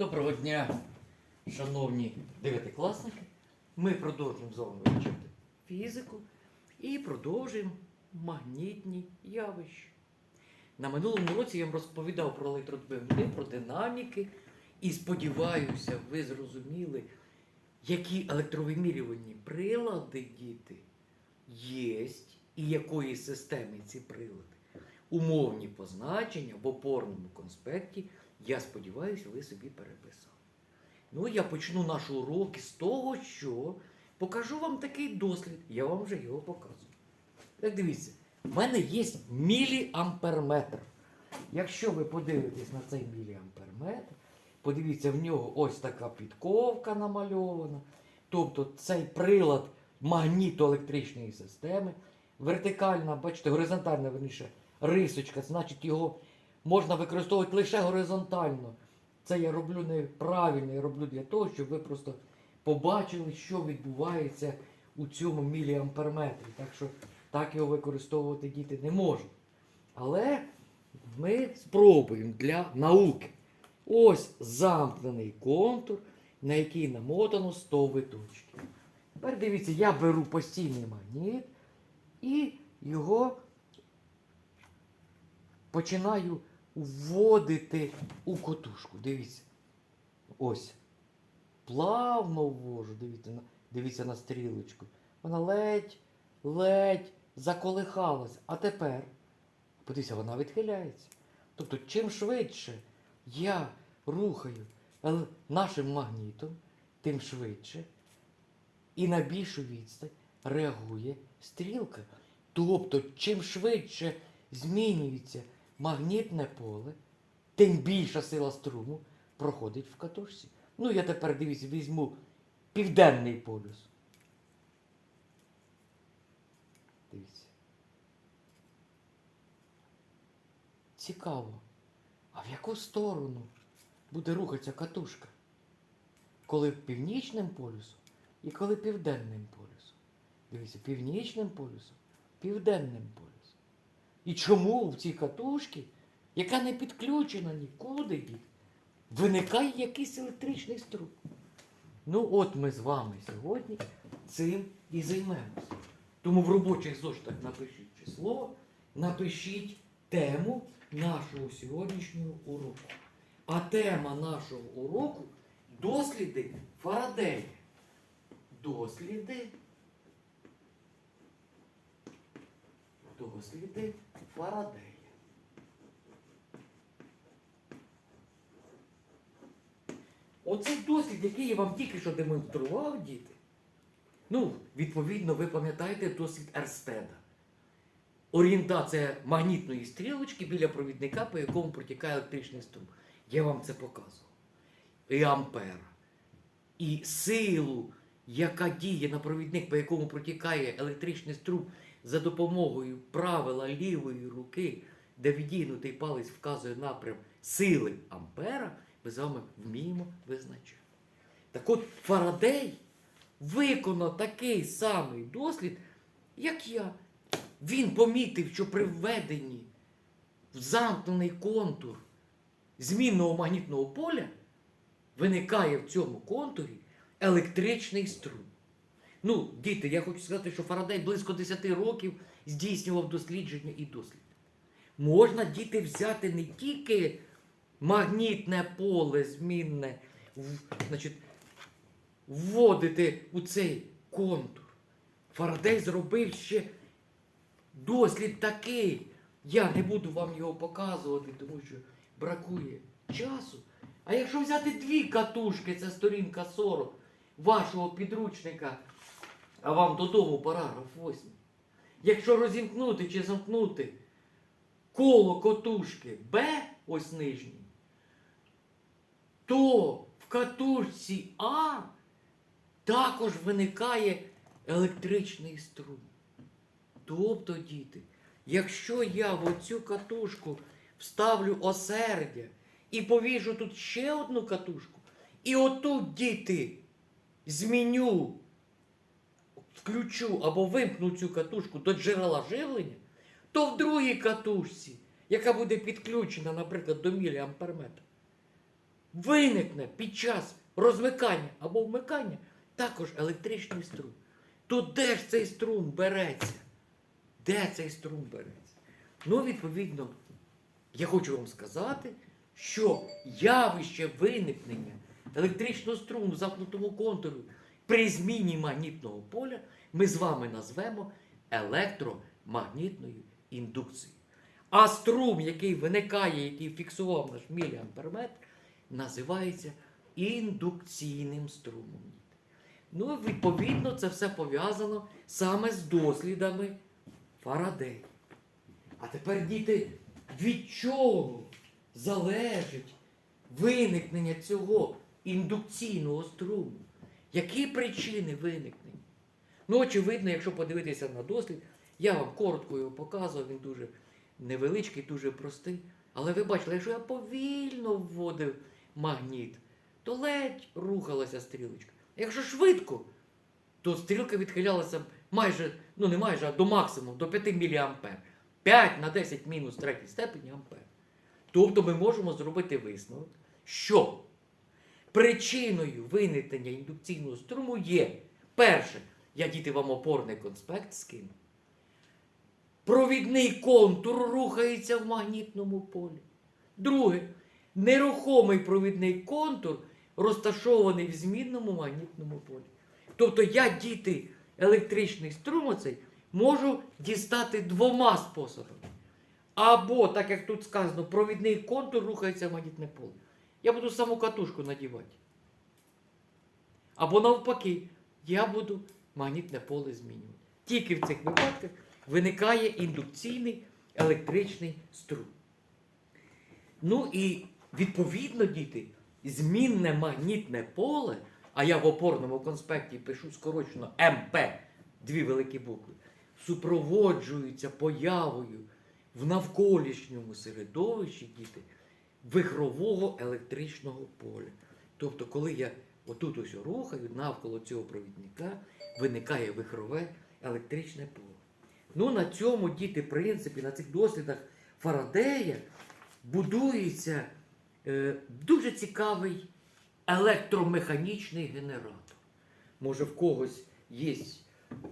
Доброго дня, шановні дев'ятикласники. Ми продовжуємо з вами вивчати фізику і продовжуємо магнітні явища. На минулому році я вам розповідав про електродвигуни, про динаміки, і сподіваюся, ви зрозуміли, які електровимірювальні прилади діти є і якої системи ці прилади. Умовні позначення в опорному конспекті, я сподіваюся, ви собі переписали. Ну, я почну наш урок з того, що покажу вам такий дослід. Я вам вже його показую. Так дивіться, в мене є міліамперметр. Якщо ви подивитесь на цей міліамперметр, подивіться, в нього ось така підковка намальована. Тобто цей прилад магнітоелектричної системи. Вертикальна, бачите, горизонтальна верніше, рисочка, значить його можна використовувати лише горизонтально. Це я роблю неправильно, я роблю для того, щоб ви просто побачили, що відбувається у цьому міліамперметрі. Так що так його використовувати діти не можуть. Але ми спробуємо для науки. Ось замкнений контур, на який намотано 100 виточків. Тепер дивіться, я беру постійний магніт і його починаю вводити у котушку. Дивіться. Ось. Плавно ввожу, дивіться на, дивіться на стрілочку. Вона ледь, ледь заколихалась. А тепер, подивіться, вона відхиляється. Тобто, чим швидше я рухаю нашим магнітом, тим швидше і на більшу відстань реагує стрілка. Тобто, чим швидше змінюється магнітне поле, тим більша сила струму проходить в катушці. Ну, я тепер дивіться, візьму південний полюс. Дивіться. Цікаво. А в яку сторону буде рухатися катушка? Коли північним полюсом і коли південним полюсом. Дивіться, північним полюсом, південним полюсом. І чому в цій катушці, яка не підключена нікуди, виникає якийсь електричний струм? Ну, от ми з вами сьогодні цим і займемося. Тому в робочих зошитах напишіть число, напишіть тему нашого сьогоднішнього уроку. А тема нашого уроку досліди Фарадея. Досліди. Досліди Фарадея. Оцей дослід, який я вам тільки що демонстрував, діти. Ну, відповідно, ви пам'ятаєте досвід Ерстеда. Орієнтація магнітної стрілочки біля провідника, по якому протікає електричний струм. Я вам це показував. І ампера. І силу, яка діє на провідник, по якому протікає електричний струм за допомогою правила лівої руки, де відігнутий палець вказує напрям сили ампера, ми з вами вміємо визначати. Так от Фарадей виконав такий самий дослід, як я. Він помітив, що при введенні в замкнений контур змінного магнітного поля виникає в цьому контурі електричний струм. Ну, діти, я хочу сказати, що Фарадей близько 10 років здійснював дослідження і дослід. Можна діти взяти не тільки магнітне поле змінне, значить, вводити у цей контур. Фарадей зробив ще дослід такий. Я не буду вам його показувати, тому що бракує часу. А якщо взяти дві катушки, це сторінка 40 вашого підручника, а вам додому параграф 8. Якщо розімкнути чи замкнути коло котушки Б, ось нижній, то в катушці А також виникає електричний струм. Тобто, діти, якщо я в оцю катушку вставлю осердя і повіжу тут ще одну катушку, і отут, діти, зміню, включу або вимкну цю катушку до джерела живлення, то в другій катушці, яка буде підключена, наприклад, до міліамперметра, виникне під час розмикання або вмикання також електричний струм. То де ж цей струм береться? Де цей струм береться? Ну, відповідно, я хочу вам сказати, що явище виникнення електричного струму в замкнутому контурі при зміні магнітного поля ми з вами назвемо електромагнітною індукцією. А струм, який виникає, який фіксував наш міліамперметр, називається індукційним струмом. Ну, відповідно, це все пов'язано саме з дослідами Фарадея. А тепер, діти, від чого залежить виникнення цього індукційного струму? Які причини виникнення? Ну, очевидно, якщо подивитися на дослід, я вам коротко його показував, він дуже невеличкий, дуже простий. Але ви бачили, якщо я повільно вводив магніт, то ледь рухалася стрілочка. Якщо швидко, то стрілка відхилялася майже, ну не майже, а до максимуму, до 5 мА. 5 на 10 мінус третій степені ампер. Тобто ми можемо зробити висновок, що причиною виникнення індукційного струму є перше, я діти вам опорний конспект скину. Провідний контур рухається в магнітному полі. Друге, нерухомий провідний контур розташований в змінному магнітному полі. Тобто я діти електричний струм оцей можу дістати двома способами. Або, так як тут сказано, провідний контур рухається в магнітне поле. Я буду саму катушку надівати. Або навпаки, я буду магнітне поле змінювати. Тільки в цих випадках виникає індукційний електричний струм. Ну і відповідно, діти, змінне магнітне поле, а я в опорному конспекті пишу скорочено МП, дві великі букви, супроводжується появою в навколишньому середовищі діти вихрового електричного поля. Тобто, коли я отут ось рухаю, навколо цього провідника виникає вихрове електричне поле. Ну, на цьому діти, в принципі, на цих дослідах Фарадея будується е, дуже цікавий електромеханічний генератор. Може, в когось є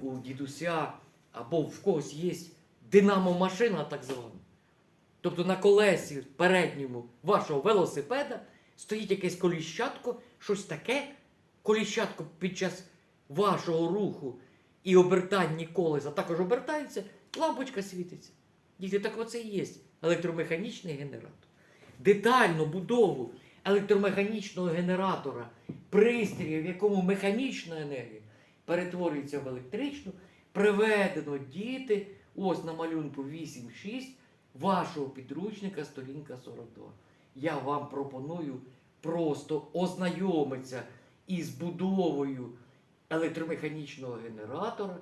у дідуся, або в когось є динамо-машина, так звана. Тобто на колесі передньому вашого велосипеда стоїть якесь коліщатко, щось таке. Коліщатко під час вашого руху і обертання колеса також обертається, лампочка світиться. Діти, так оце і є електромеханічний генератор. Детальну будову електромеханічного генератора, пристрія, в якому механічна енергія перетворюється в електричну, приведено діти, ось на малюнку 8.6 вашого підручника, сторінка 42. Я вам пропоную просто ознайомитися із будовою електромеханічного генератора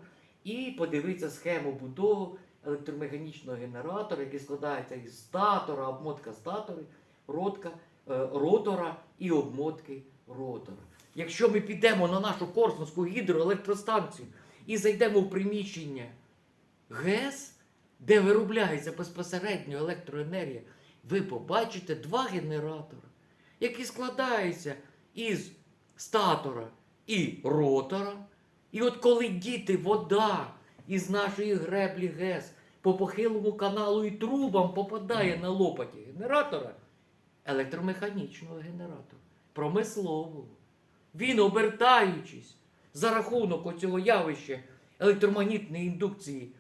і подивитися схему будови електромеханічного генератора, який складається із статора, обмотка статори, ротка, е, ротора і обмотки ротора. Якщо ми підемо на нашу Корсунську гідроелектростанцію і зайдемо в приміщення ГЕС, де виробляється безпосередньо електроенергія, ви побачите два генератори, які складаються із статора і ротора. І от коли діти, вода із нашої греблі ГЕС по похилому каналу і трубам попадає на лопаті генератора, електромеханічного генератора, промислового, він, обертаючись за рахунок оцього явища електромагнітної індукції,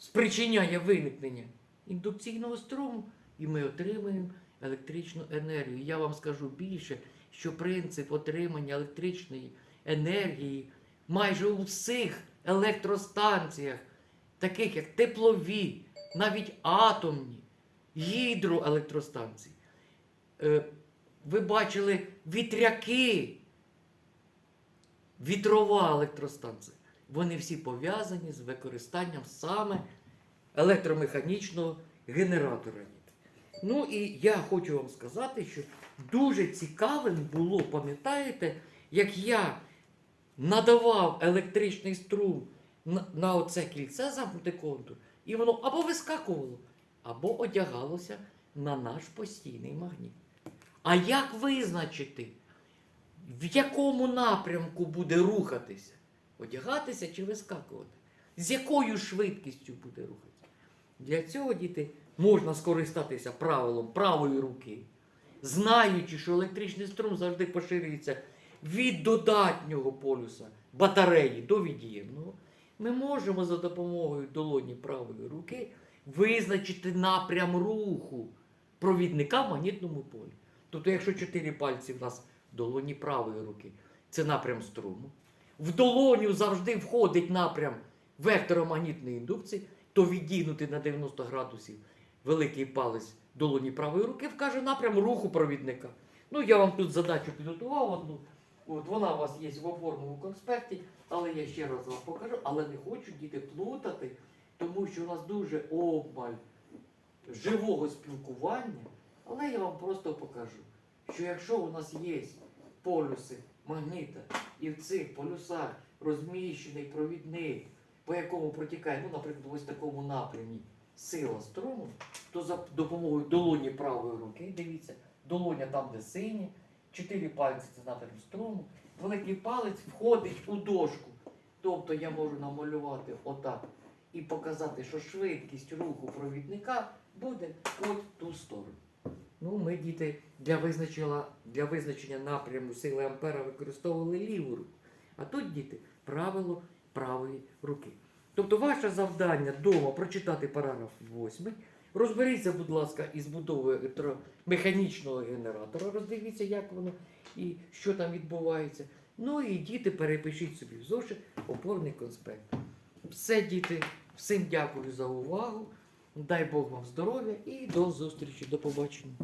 спричиняє виникнення індукційного струму, і ми отримуємо електричну енергію. Я вам скажу більше, що принцип отримання електричної енергії майже у всіх електростанціях, таких як теплові, навіть атомні, гідроелектростанції. Е, Ви бачили вітряки, вітрова електростанція. Вони всі пов'язані з використанням саме електромеханічного генератора. Ну і я хочу вам сказати, що дуже цікавим було, пам'ятаєте, як я надавав електричний струм на, на оце кільце замкнутий контур, і воно або вискакувало, або одягалося на наш постійний магніт. А як визначити, в якому напрямку буде рухатися? Одягатися чи вискакувати? З якою швидкістю буде рухатися? Для цього, діти, можна скористатися правилом правої руки, знаючи, що електричний струм завжди поширюється від додатнього полюса батареї до від'ємного, ми можемо за допомогою долоні правої руки визначити напрям руху провідника в магнітному полі. Тобто, якщо чотири пальці в нас в долоні правої руки, це напрям струму. В долоню завжди входить напрям векторомагнітної індукції, то відігнути на 90 градусів великий палець долоні правої руки вкаже напрям руху провідника. Ну, я вам тут задачу підготував одну. От вона у вас є в опорному конспекті, але я ще раз вам покажу, але не хочу діти плутати, тому що у нас дуже обмаль живого спілкування. Але я вам просто покажу, що якщо у нас є полюси магніта, і в цих полюсах розміщений провідник, по якому протікає, ну, наприклад, ось в такому напрямі сила струму, то за допомогою долоні правої руки, дивіться, долоня там, де синя, чотири пальці це напрям струму, великий палець входить у дошку. Тобто я можу намалювати отак і показати, що швидкість руху провідника буде от ту сторону. Ну, ми, діти, для визначення, для визначення напряму сили Ампера використовували ліву руку. А тут, діти, правило правої руки. Тобто ваше завдання вдома прочитати параграф 8. Розберіться, будь ласка, із будовою електромеханічного генератора, роздивіться, як воно і що там відбувається. Ну і діти, перепишіть собі в зошит опорний конспект. Все, діти, всім дякую за увагу. Дай Бог вам здоров'я і до зустрічі, до побачення.